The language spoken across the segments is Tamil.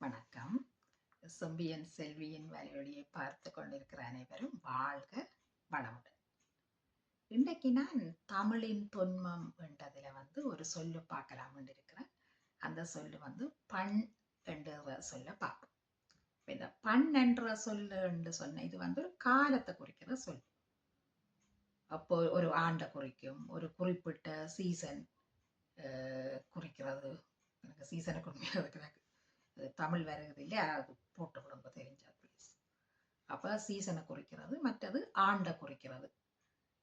வணக்கம். செம்பியன் செல்வியின் வலையொலியை பார்த்து கொண்டிருக்கிற அனைவரும் வாழ்க வளமுடன். இன்றைக்கு நான் தமிழின் தொன்மம் என்றதுல வந்து ஒரு சொல்லு பார்க்கலாம் இருக்கிறேன். அந்த சொல்லு வந்து பண் என்ற சொல்ல பார்ப்போம். இந்த பண் என்ற சொல்லு என்று சொன்ன இது வந்து ஒரு காலத்தை குறிக்கிற சொல் அப்போ ஒரு ஆண்டை குறிக்கும் ஒரு குறிப்பிட்ட சீசன் குறிக்கிறது. எனக்கு சீசனை குறிக்கிறது தமிழ் வருகிறது இல்லையா? அது போட்டு விடுங்க தெரிஞ்சா ப்ளீஸ் அப்போ சீசனை குறிக்கிறது மற்றது ஆண்டை குறிக்கிறது.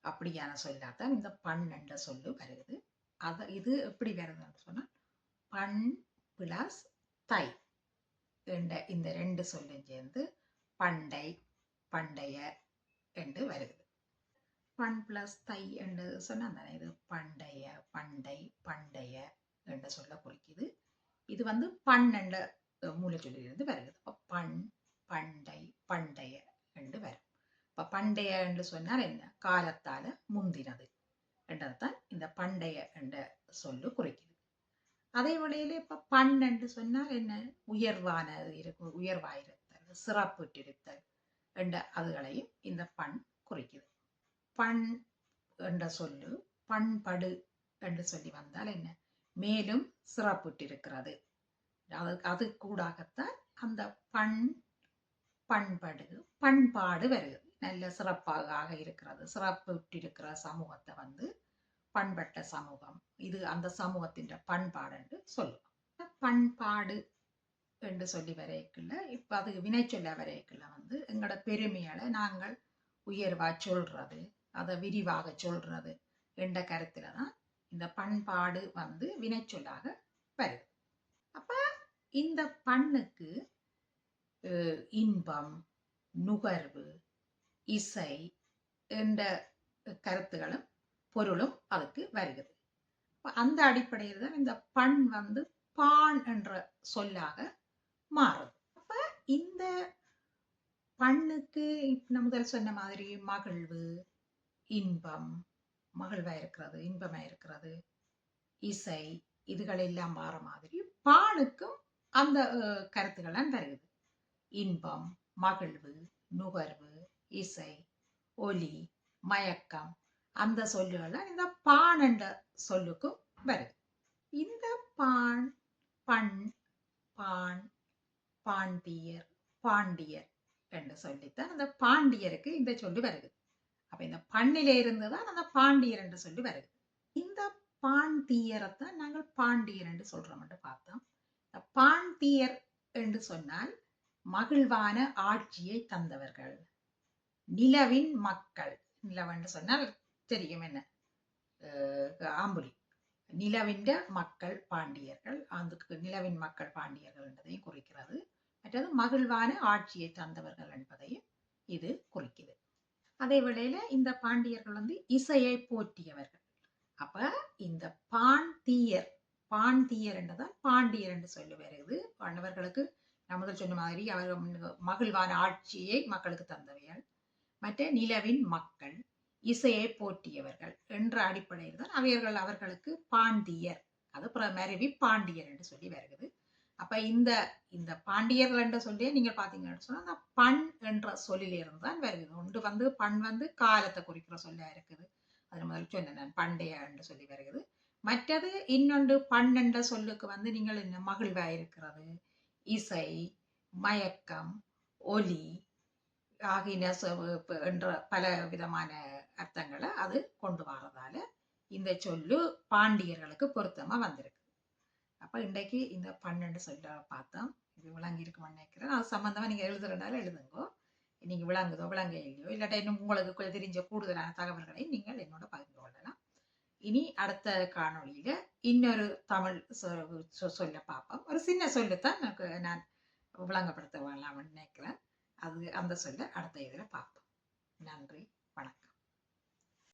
அப்படியான சொல்லாதான் இந்த பன்னெண்ட சொல்லு வருகுது அதை இது எப்படி வருதுன்னு சொன்னால் பண் பிளாஸ் தை என்ற இந்த ரெண்டு சொல்லும் சேர்ந்து பண்டை பண்டைய என்று வருகிறது பண் பிளஸ் தை என்று சொன்னால் அந்த இது? பண்டைய பண்டை பண்டைய என்ற சொல்ல குறிக்குது. இது வந்து பன்னெண்ட மூலச்சொல்லிலிருந்து வருகிறது. இப்போ பண் பண்டை பண்டைய என்று வரும். இப்போ பண்டைய என்று சொன்னால் என்ன? காலத்தால் முந்தினது. என்றதான் இந்த பண்டைய என்ற சொல்லு குறிக்குது. அதே வழியில இப்போ பண் என்று சொன்னால் என்ன? உயர்வானது இருக்கும் உயர்வாயிருத்தல் சிறப்புற்றிருத்தல் என்ற அதுகளையும் இந்த பண் குறிக்குது. பண் என்ற சொல்லு பண்படு என்று சொல்லி வந்தால் என்ன? மேலும் சிறப்புற்றிருக்கிறது அது அது கூடாகத்தான் அந்த பண் பண்படு பண்பாடு வருகிறது நல்ல சிறப்பாக இருக்கிறது. சிறப்புற்றிருக்கிற சமூகத்தை வந்து பண்பட்ட சமூகம். இது அந்த சமூகத்தின் பண்பாடு என்று சொல்லுவோம் பண்பாடு என்று சொல்லி வரைக்குள்ள இப்ப அது வினை சொல்ல வரைக்குள்ள வந்து எங்களோட பெருமையால நாங்கள் உயர்வா சொல்றது அதை விரிவாக சொல்றது என்ற கருத்துல தான் இந்த பண்பாடு வந்து வினைச்சொல்லாக வருது. அப்ப இந்த பண்ணுக்கு இன்பம் நுகர்வு இசை என்ற கருத்துகளும் பொருளும் அதுக்கு வருகிறது. அந்த அடிப்படையில் தான் இந்த பண் வந்து பான் என்ற சொல்லாக மாறுது. அப்ப இந்த பண்ணுக்கு நம்ம முதல் சொன்ன மாதிரி மகிழ்வு இன்பம் மகிழ்வா இருக்கிறது இன்பமா இருக்கிறது இசை இதுகள் எல்லாம் மாற மாதிரி பானுக்கும் அந்த கருத்துக்கள்லாம் தருகுது இன்பம் மகிழ்வு நுகர்வு இசை ஒலி மயக்கம் அந்த சொல்லுகள்லாம் இந்த பான் என்ற சொல்லுக்கும் வருது. இந்த பான் பண் பான் பாண்டியர் பாண்டியர் என்று சொல்லித்தான் அந்த பாண்டியருக்கு இந்த சொல்லு வருது. அப்ப இந்த பண்ணில இருந்துதான் அந்த பாண்டியர் என்று சொல்லி வருது. இந்த பாண்டியரைத்தான் நாங்கள் பாண்டியர் என்று சொல்றோம் என்று பார்த்தோம். பாண்டியர் என்று சொன்னால் மகிழ்வான ஆட்சியை தந்தவர்கள். நிலவின் மக்கள். நிலவென்று சொன்னால் தெரியும் என்ன? ஆம்புலி. நிலவின்ற மக்கள் பாண்டியர்கள். அதுக்கு நிலவின் மக்கள் பாண்டியர்கள் என்பதையும் குறிக்கிறது. மற்றது மகிழ்வான ஆட்சியை தந்தவர்கள் என்பதையும் இது குறிக்குது. அதே வேளையில இந்த பாண்டியர்கள் வந்து இசையை போற்றியவர்கள். அப்ப இந்த பாண்டியர் பாண்டியர் என்றுதான் பாண்டியர் என்று சொல்லி வருது பாண்டவர்களுக்கு நான் முதல் சொன்ன மாதிரி அவர்கள் மகிழ்வான ஆட்சியை மக்களுக்கு தந்தவைகள் மற்ற நிலவின் மக்கள் இசையை போற்றியவர்கள் என்ற அடிப்படையில் தான் அவர்கள் அவர்களுக்கு பாண்டியர் அது மறைவி பாண்டியர் என்று சொல்லி வருகிறது. அப்ப இந்த இந்த பாண்டியர்கள் என்ற சொல்லி நீங்க பாத்தீங்கன்னு சொன்னா அந்த பண் என்ற சொல்லிலிருந்து தான் வருகிறது. ஒன்று வந்து பண் வந்து காலத்தை குறிக்கிற சொல்லாக இருக்குது. அது முதல் சொன்னேன் பண்டைய என்று சொல்லி வருகிறது. மற்றது இன்னொன்று பண் என்ற சொல்லுக்கு வந்து நீங்கள் என்ன மகிழ்வா இருக்கிறது? இசை மயக்கம் ஒலி ஆகின என்ற பல விதமான அர்த்தங்களை அது கொண்டு வரதால இந்த சொல்லு பாண்டியர்களுக்கு பொருத்தமா வந்திருக்கு. அப்போ இன்றைக்கு இந்த பன்னெண்டு சொல்ல பார்த்தோம். இது விளங்கி இருக்குமான்னு நினைக்கிறேன். அது சம்மந்தமாக நீங்கள் எழுதுறதுனால எழுதுங்கோ. நீங்கள் விளங்குதோ விளங்க இல்லையோ இல்லாட்டா இன்னும் உங்களுக்கு தெரிஞ்ச கூடுதலான தகவல்களை நீங்கள் என்னோட பகிர்ந்து கொள்ளலாம். இனி அடுத்த காணொளியில இன்னொரு தமிழ் சொல்ல பார்ப்போம். ஒரு சின்ன சொல்லுத்தான் எனக்கு நான் விளங்கப்படுத்த வரலாம்னு நினைக்கிறேன். அது அந்த சொல்ல அடுத்த இதில் பார்ப்போம். நன்றி வணக்கம்.